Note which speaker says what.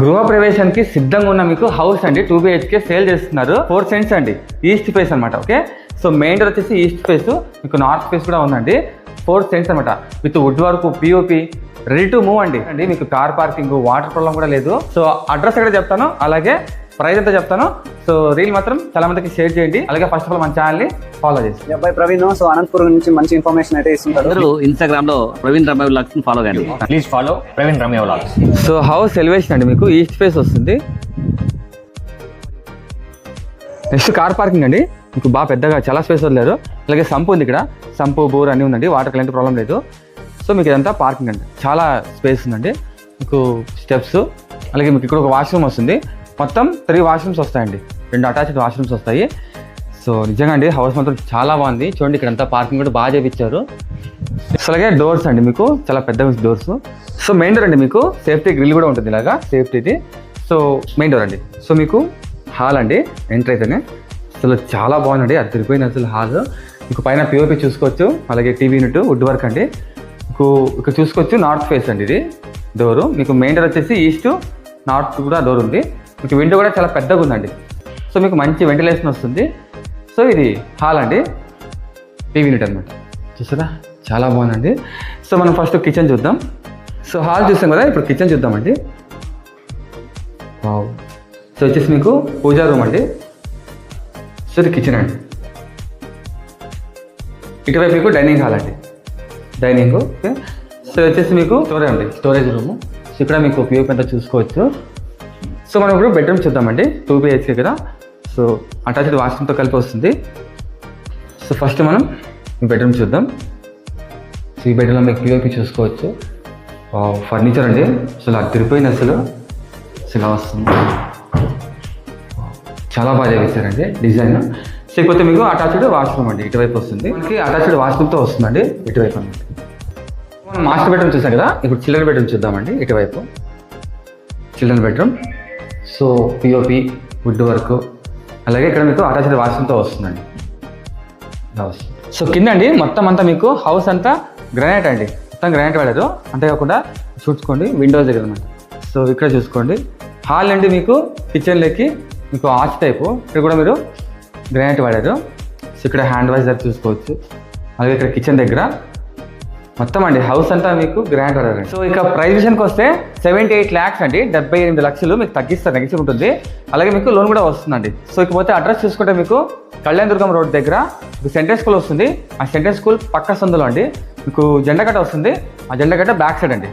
Speaker 1: గృహ ప్రవేశానికి సిద్ధంగా ఉన్న మీకు హౌస్ అండి. టూ బిహెచ్కే సేల్ చేస్తున్నారు. ఫోర్ సెంట్స్ అండి. ఈస్ట్ ఫేస్ అనమాట ఓకే? సో మెయిన్ డోర్ వచ్చేసి ఈస్ట్ ఫేస్ మీకు నార్త్ ఫేస్ కూడా ఉందండి. ఫోర్ సెంట్స్ అనమాట with wood work POP ready to move అండి. అండి మీకు కార్ పార్కింగ్ వాటర్ ప్రాబ్లం కూడా లేదు. సో అడ్రస్ ఎక్కడ చెప్తాను అలాగే ప్రైస్ ఎంత చెప్తాను. సో రీల్ మాత్రం చాలా మందికి షేర్ చేయండి. అలాగే ఫస్ట్ ఆఫ్ ఆల్ మన ఛానల్ని ఫాలో చేసి
Speaker 2: అబ్బాయి ప్రవీణ్ సో అనంతపురం నుంచి మంచి ఇన్ఫర్మేషన్ అయితే ఇస్తుంటారు
Speaker 3: ఇన్స్టాగ్రామ్లో ప్రవీణ్ రమేష్ లక్స్ ఫాలో కండి
Speaker 4: please follow Praveen Ramya vlogs
Speaker 1: so house elevation అండి మీకు. ఈస్ట్ ఫేస్ వస్తుంది. నెక్స్ట్ కార్ పార్కింగ్ అండి. మీకు బాగా పెద్దగా చాలా స్పేస్ వదిలేరు. అలాగే సంపు ఉంది ఇక్కడ. సంపు బోర్ అన్నీ ఉందండి. వాటర్ ఎలాంటి ప్రాబ్లం లేదు. సో మీకు ఇదంతా పార్కింగ్ అండి. చాలా స్పేస్ ఉందండి. మీకు స్టెప్స్ అలాగే మీకు ఇక్కడ ఒక వాష్రూమ్ వస్తుంది. మొత్తం త్రీ వాష్రూమ్స్ వస్తాయండి. రెండు అటాచ్డ్ వాష్రూమ్స్ వస్తాయి. సో నిజంగా అండి హౌస్ మాత్రం చాలా బాగుంది. చూడండి ఇక్కడ అంతా పార్కింగ్ కూడా బాగా చేపించారు. అలాగే డోర్స్ అండి మీకు చాలా పెద్ద డోర్స్ సో మెయిన్ డోర్ అండి మీకు సేఫ్టీ గ్రిల్ కూడా ఉంటుంది ఇలాగా సేఫ్టీది సో మెయిన్ డోర్ అండి. సో మీకు హాల్ అండి ఎంటర్ అయితేనే అసలు చాలా బాగుందండి అది తిరిగిపోయింది అసలు హాల్ మీకు పైన పిఓపి చూసుకోవచ్చు అలాగే టీవీ యూనిట్ వుడ్ వర్క్ అండి. మీకు ఇక్కడ చూసుకోవచ్చు నార్త్ ఫేస్ అండి ఇది డోరు మీకు మెయిన్ డోర్ వచ్చేసి ఈస్ట్ నార్త్ కూడా డోర్ ఉంది. మీకు విండో కూడా చాలా పెద్దగా ఉందండి. సో మీకు మంచి వెంటిలేషన్ వస్తుంది. సో ఇది హాల్ అండి. టీవీ యూనిట్ అనమాట చూసారా? చాలా బాగుందండి. సో మనం ఫస్ట్ కిచెన్ చూద్దాం. సో హాల్ చూసాం కదా ఇప్పుడు కిచెన్ చూద్దామండి. వావ్ సో వచ్చేసి మీకు పూజా రూమ్ అండి. సో ఇది కిచెన్ అండి. ఇటువైపు మీకు డైనింగ్ హాల్ అండి. డైనింగ్ ఓకే సో వచ్చేసి మీకు స్టోరేజ్ అండి. స్టోరేజ్ రూమ్ సో ఇక్కడ మీకు ఉపయోగం చూసుకోవచ్చు. సో మనం ఇప్పుడు బెడ్రూమ్ చూద్దామండి. టూ బిహెచ్కే కదా. సో అటాచ్డ్ వాష్రూమ్తో కలిపి వస్తుంది. సో ఫస్ట్ మనం ఈ బెడ్రూమ్ చూద్దాం. సో ఈ బెడ్రూమ్లో మీకు పిఓపి చూసుకోవచ్చు. ఫర్నిచర్ అండి. అసలు అది అసలు. అసలు వస్తుంది. చాలా బాగా చేశారండి డిజైన్. లేకపోతే మీకు అటాచ్డ్ వాష్రూమ్ అండి. ఇటువైపు వస్తుంది. మనకి అటాచ్డ్ వాష్రూమ్తో వస్తుందండి ఇటువైపు అన్నమాట. మనం మాస్టర్ బెడ్రూమ్ చూసాం కదా. ఇప్పుడు చిల్డ్రన్ బెడ్రూమ్ చూద్దామండి ఇటువైపు. Children bedroom. So POP wood work. అలాగే ఇక్కడ మీకు అటాచ్డ్ వాష్రూమ్తో వస్తుందండి. వస్తుంది. సో కింద అండి మొత్తం అంతా మీకు హౌస్ అంతా గ్రానైట్ అండి. మొత్తం గ్రానైట్ వాడారు అంతేకాకుండా చూసుకోండి విండోస్ దగ్గర అనమాట సో ఇక్కడ చూసుకోండి. హాల్ అండి మీకు కిచెన్లోకి మీకు ఆర్చ్ టైపు. ఇక్కడ కూడా మీరు గ్రానైట్ వాడారు సో ఇక్కడ హ్యాండ్ వాష్ దగ్గర చూసుకోవచ్చు. అలాగే ఇక్కడ కిచెన్ దగ్గర మొత్తం అండి హౌస్ అంతా మీకు గ్రాండ్ వాడారు సో ఇక ప్రైస్ విషయానికి వస్తే సెవెంటీ ఎయిట్ ల్యాక్స్ అండి డెబ్బై ఎనిమిది లక్షలు మీకు తగ్గిస్తారు నెగిసి ఉంటుంది. అలాగే మీకు లోన్ కూడా వస్తుందండి. సో ఇకపోతే అడ్రస్ చూసుకుంటే మీకు కళ్యాణదుర్గం రోడ్ దగ్గర మీకు సెంట్రల్ స్కూల్ వస్తుంది. ఆ సెంట్రల్ స్కూల్ పక్క సందులో అండి మీకు జెండగడ్డ వస్తుంది. ఆ జెండగడ్డ బ్యాక్ సైడ్ అండి.